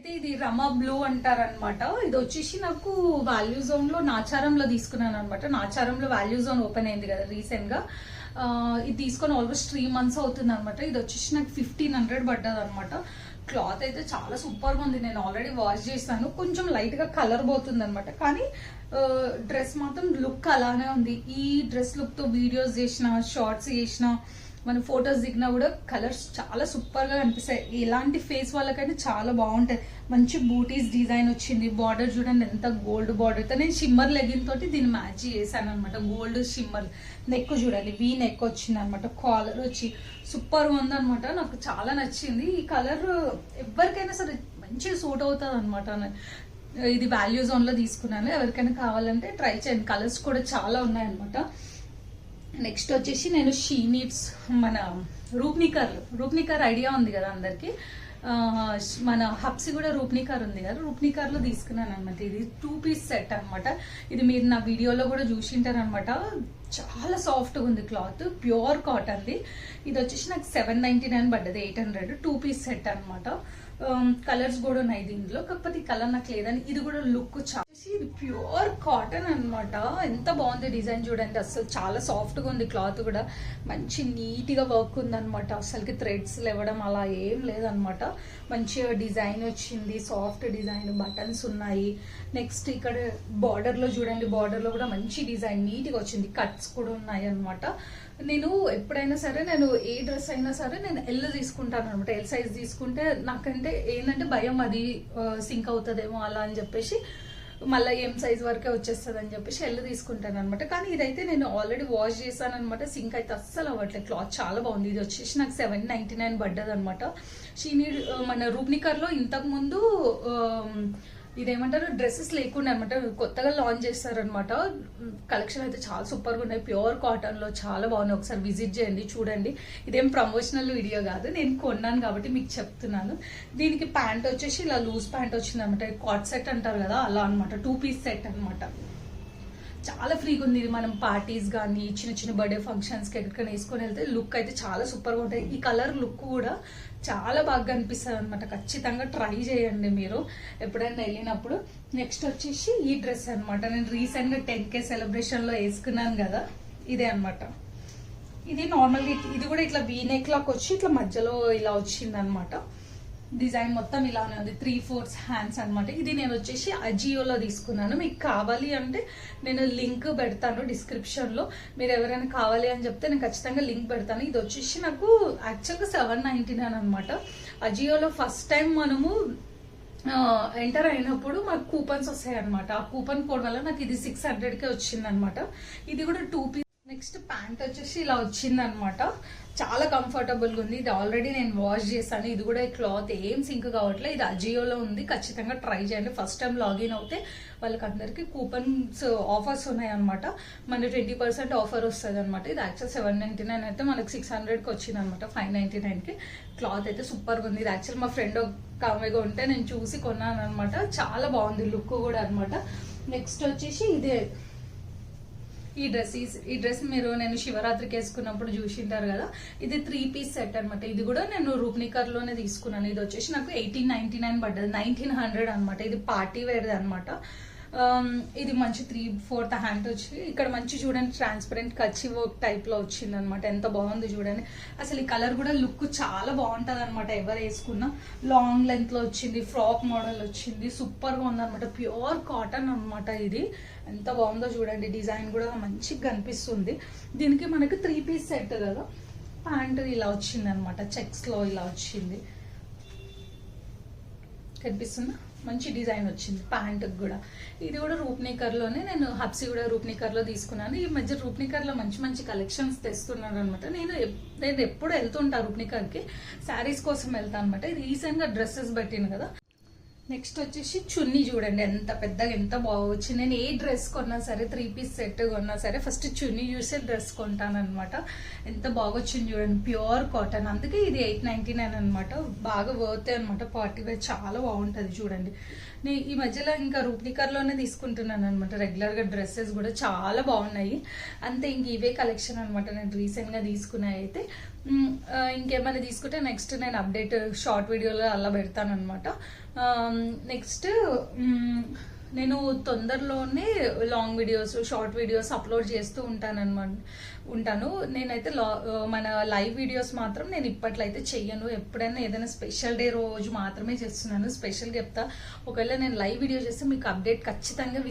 అయితే ఇది రమా బ్లూ అంటారనమాట ఇది వచ్చేసి నాకు వాల్యూ జోన్లో నాచారంలో తీసుకున్నాను అనమాట నాచారంలో వాల్యూ జోన్ ఓపెన్ అయింది కదా రీసెంట్గా ఇది తీసుకొని ఆల్మోస్ట్ త్రీ మంత్స్ అవుతుంది అనమాట ఇది వచ్చేసి నాకు ఫిఫ్టీన్ హండ్రెడ్ పడ్డది అనమాట క్లాత్ అయితే చాలా సూపర్గా ఉంది. నేను ఆల్రెడీ వాష్ చేశాను. కొంచెం లైట్గా కలర్ పోతుంది అనమాట కానీ డ్రెస్ మాత్రం లుక్ అలానే ఉంది. ఈ డ్రెస్ లుక్తో వీడియోస్ చేసిన షార్ట్స్ చేసిన మన ఫొటోస్ దిగినా కూడా కలర్స్ చాలా సూపర్గా కనిపిస్తాయి ఎలాంటి ఫేస్ వాళ్ళకైనా చాలా బాగుంటాయి. మంచి బూటీస్ డిజైన్ వచ్చింది. బార్డర్ చూడండి ఎంత గోల్డ్ బార్డర్. నేను షిమ్మర్ లెగిన్ తోటి దీన్ని మ్యాచ్ చేశాను అనమాట గోల్డ్ షిమ్మర్ నెక్ చూడాలి వీ నెక్ వచ్చింది అనమాట కాలర్ వచ్చి సూపర్ ఉంది అనమాట నాకు చాలా నచ్చింది. ఈ కలర్ ఎవరికైనా సరే మంచిగా సూట్ అవుతుంది అనమాట ఇది వాల్యూ జోన్లో తీసుకున్నాను. ఎవరికైనా కావాలంటే ట్రై చేయండి. కలర్స్ కూడా చాలా ఉన్నాయన్నమాట. నెక్స్ట్ వచ్చేసి నేను షీ నీడ్స్ మన రూప్నికర్ రూప్నికర్ ఐడియా ఉంది కదా అందరికి. మన హబ్సి కూడా రూప్నికర్ ఉంది కదా. రూప్నికర్లో తీసుకున్నాను అనమాట ఇది టూ పీస్ సెట్ అనమాట ఇది మీరు నా వీడియోలో కూడా చూసింటారనమాట చాలా సాఫ్ట్గా ఉంది క్లాత్ ప్యూర్ కాటన్ది ఇది వచ్చేసి నాకు సెవెన్ నైన్టీ నైన్ పడ్డది eight hundred two piece set అనమాట Um, కలర్స్ కూడా ఉన్నాయి దీంట్లో. కాకపోతే ఈ కలర్ నాకు లేదని ఇది కూడా లుక్ చాలా ఇది ప్యూర్ కాటన్ అన్నమాట. ఎంత బాగుంది డిజైన్ చూడండి. అసలు చాలా సాఫ్ట్గా ఉంది క్లాత్ కూడా. మంచి నీట్గా వర్క్ ఉంది అనమాట అసలుకి థ్రెడ్స్ లేవడం అలా ఏం లేదనమాట మంచిగా డిజైన్ వచ్చింది. సాఫ్ట్ డిజైన్ బటన్స్ ఉన్నాయి. నెక్స్ట్ ఇక్కడ బార్డర్లో చూడండి. బార్డర్లో కూడా మంచి డిజైన్ నీట్గా వచ్చింది. కట్స్ కూడా ఉన్నాయి అనమాట నేను ఎప్పుడైనా సరే నేను ఏ డ్రెస్ అయినా సరే నేను ఎల్ తీసుకుంటాను అనమాట ఎల్ సైజ్ తీసుకుంటే నాకంటే ఏంటంటే భయం అది సింక్ అవుతుందేమో అలా అని చెప్పేసి మళ్ళీ ఏం సైజ్ వరకే వచ్చేస్తుంది అని చెప్పేసి ఎల్ తీసుకుంటాను అనమాట కానీ ఇదైతే నేను ఆల్రెడీ వాష్ చేశాను అనమాట సింక్ అయితే అస్సలు అవ్వట్లేదు. క్లాత్ చాలా బాగుంది. ఇది వచ్చేసి నాకు సెవెన్ నైన్టీ నైన్ పడ్డది అనమాట షీనీ మన రూప్నికర్లో ఇంతకుముందు ఇదేమంటారు? డ్రెస్సెస్ లేకుండా అనమాట కొత్తగా లాంచ్ చేస్తారనమాట. కలెక్షన్ అయితే చాలా సూపర్గా ఉన్నాయి. ప్యూర్ కాటన్లో చాలా బాగున్నాయి. ఒకసారి విజిట్ చేయండి చూడండి. ఇదేం ప్రమోషనల్ వీడియో కాదు. నేను కొన్నాను కాబట్టి మీకు చెప్తున్నాను. దీనికి ప్యాంట్ వచ్చేసి ఇలా లూజ్ ప్యాంట్ వచ్చింది అనమాట కాట్ సెట్ అంటారు కదా అలా అనమాట. టూ పీస్ సెట్ అనమాట. చాలా ఫ్రీగా ఉంది. ఇది మనం పార్టీస్ కానీ చిన్న చిన్న బర్త్డే ఫంక్షన్స్కి ఎక్కడికైనా వేసుకొని వెళ్తే లుక్ అయితే చాలా సూపర్గా ఉంటుంది ఈ కలర్ లుక్ కూడా చాలా బాగా కనిపిస్తుంది అనమాట ఖచ్చితంగా ట్రై చేయండి మీరు. ఎప్పుడైనా వెళ్ళినప్పుడు. నెక్స్ట్ వచ్చేసి ఈ డ్రెస్ అనమాట నేను రీసెంట్గా టెన్ కే సెలబ్రేషన్లో వేసుకున్నాను కదా. ఇదే అన్నమాట. ఇది నార్మల్గా ఇది కూడా ఇట్లా వీనెక్ లాక్ వచ్చి ఇట్లా మధ్యలో ఇలా వచ్చింది అనమాట డిజైన్ మొత్తం ఇలానే ఉంది. త్రీ ఫోర్స్ హ్యాండ్స్ అన్నమాట. ఇది నేను వచ్చేసి అజియోలో తీసుకున్నాను. మీకు కావాలి అంటే నేను లింక్ పెడతాను డిస్క్రిప్షన్లో. మీరు ఎవరైనా కావాలి అని చెప్తే నేను ఖచ్చితంగా లింక్ పెడతాను. ఇది వచ్చేసి నాకు యాక్చువల్గా సెవెన్ నైన్టీ నైన్ అనమాట అజియోలో ఫస్ట్ టైం మనము ఎంటర్ అయినప్పుడు మాకు కూపన్స్ వస్తాయి అనమాట ఆ కూపన్ కోడ్ వల్ల నాకు ఇది సిక్స్ హండ్రెడ్కే వచ్చిందనమాట ఇది కూడా టూ పీస్ నెక్స్ట్ ప్యాంట్ వచ్చేసి ఇలా వచ్చింది అనమాట చాలా కంఫర్టబుల్గా ఉంది. ఇది ఆల్రెడీ నేను వాష్ చేశాను. ఇది కూడా ఈ క్లాత్ ఏం సింక్ కావట్లేదు. ఇది అజియోలో ఉంది. ఖచ్చితంగా ట్రై చేయండి. ఫస్ట్ టైం లాగిన్ అవుతే వాళ్ళకి అందరికి కూపన్స్ ఆఫర్స్ ఉన్నాయన్నమాట. మన ట్వంటీ పర్సెంట్ ఆఫర్ వస్తుంది అనమాట ఇది యాక్చువల్ సెవెన్ నైన్టీ నైన్ అయితే మనకి సిక్స్ హండ్రెడ్కి వచ్చింది అనమాట ఫైవ్ నైన్టీ నైన్కి క్లాత్ అయితే సూపర్గా ఉంది. ఇది యాక్చువల్ మా ఫ్రెండ్ కామెగా ఉంటే నేను చూసి కొన్నాను అనమాట చాలా బాగుంది. లుక్ కూడా అనమాట నెక్స్ట్ వచ్చేసి ఇదే. ఈ డ్రెస్ ఈ- ఈ డ్రెస్ మీరు నేను శివరాత్రికి వేసుకున్నప్పుడు చూసింటారు కదా ఇది త్రీ పీస్ సెట్ అనమాట ఇది కూడా నేను రూప్నికర్లోనే తీసుకున్నాను. ఇది వచ్చేసి నాకు ఎయిటీన్ నైన్టీ నైన్ పడ్డది. నైన్టీన్ హండ్రెడ్ అనమాట ఇది పార్టీ వేర్ది అనమాట Um, ఇది మంచి త్రీ ఫోర్త్ హ్యాండ్ వచ్చి ఇక్కడ మంచి చూడండి ట్రాన్స్పరెంట్ కచ్చి వర్క్ టైప్లో వచ్చింది అనమాట ఎంత బాగుంది చూడండి. అసలు ఈ కలర్ కూడా లుక్ చాలా బాగుంటది అనమాట ఎవరు వేసుకున్నా. లాంగ్ లెంత్లో వచ్చింది ఫ్రాక్ మోడల్ వచ్చింది సూపర్గా ఉంది అనమాట ప్యూర్ కాటన్ అనమాట ఇది. ఎంత బాగుందో చూడండి డిజైన్ కూడా మంచిగా కనిపిస్తుంది. దీనికి మనకి త్రీ పీస్ సెట్ కదా. ప్యాంట్ ఇలా వచ్చింది అనమాట చెక్స్లో ఇలా వచ్చింది. కనిపిస్తుందా? మంచి డిజైన్ వచ్చింది ప్యాంట్ కూడా. ఇది కూడా రూప్నికర్లోనే నేను హబ్సీ కూడా రూప్నికర్లో తీసుకున్నాను. ఈ మధ్య రూప్నికర్లో మంచి మంచి కలెక్షన్స్ తెస్తున్నాను అనమాట నేను నేను ఎప్పుడు వెళ్తుంటా రూప్నికర్కి శారీస్ కోసం వెళ్తాను అనమాట రీసెంట్గా డ్రెస్సెస్ పెట్టిన కదా. నెక్స్ట్ వచ్చేసి చున్నీ చూడండి ఎంత పెద్దగా ఎంత బాగా వచ్చింది. నేను ఏ డ్రెస్ కొన్నా సరే త్రీ పీస్ సెట్ కొన్నా సరే ఫస్ట్ చున్నీ చూసే డ్రెస్ కొంటాను అనమాట ఎంత బాగా వచ్చింది చూడండి ప్యూర్ కాటన్ అందుకే ఇది ఎయిట్ నైన్టీ నైన్ అనమాట బాగా వర్తే అనమాట పార్టీ వేర్ చాలా బాగుంటుంది చూడండి. నేను ఈ మధ్యలో ఇంకా రూప్నికర్లోనే తీసుకుంటున్నాను అనమాట రెగ్యులర్గా డ్రెస్సెస్ కూడా చాలా బాగున్నాయి. అంతే ఇంక ఇవే కలెక్షన్ అనమాట నేను రీసెంట్గా తీసుకున్నాయి అయితే. ఇంకేమైనా తీసుకుంటే నెక్స్ట్ నేను అప్డేట్ షార్ట్ వీడియోలో అలా పెడతాను అనమాట Um, నెక్స్ట్ mm, నేను తొందరలోనే long videos short videos upload చేస్తూ ఉంటాను ఉంటాను. నేనైతే లా uh, మన లైవ్ వీడియోస్ మాత్రం నేను ఇప్పట్లో అయితే చెయ్యను. ఎప్పుడైనా ఏదైనా స్పెషల్ డే రోజు మాత్రమే చేస్తున్నాను. స్పెషల్గా చెప్తా. ఒకవేళ నేను లైవ్ వీడియో చేస్తే మీకు అప్డేట్ ఖచ్చితంగా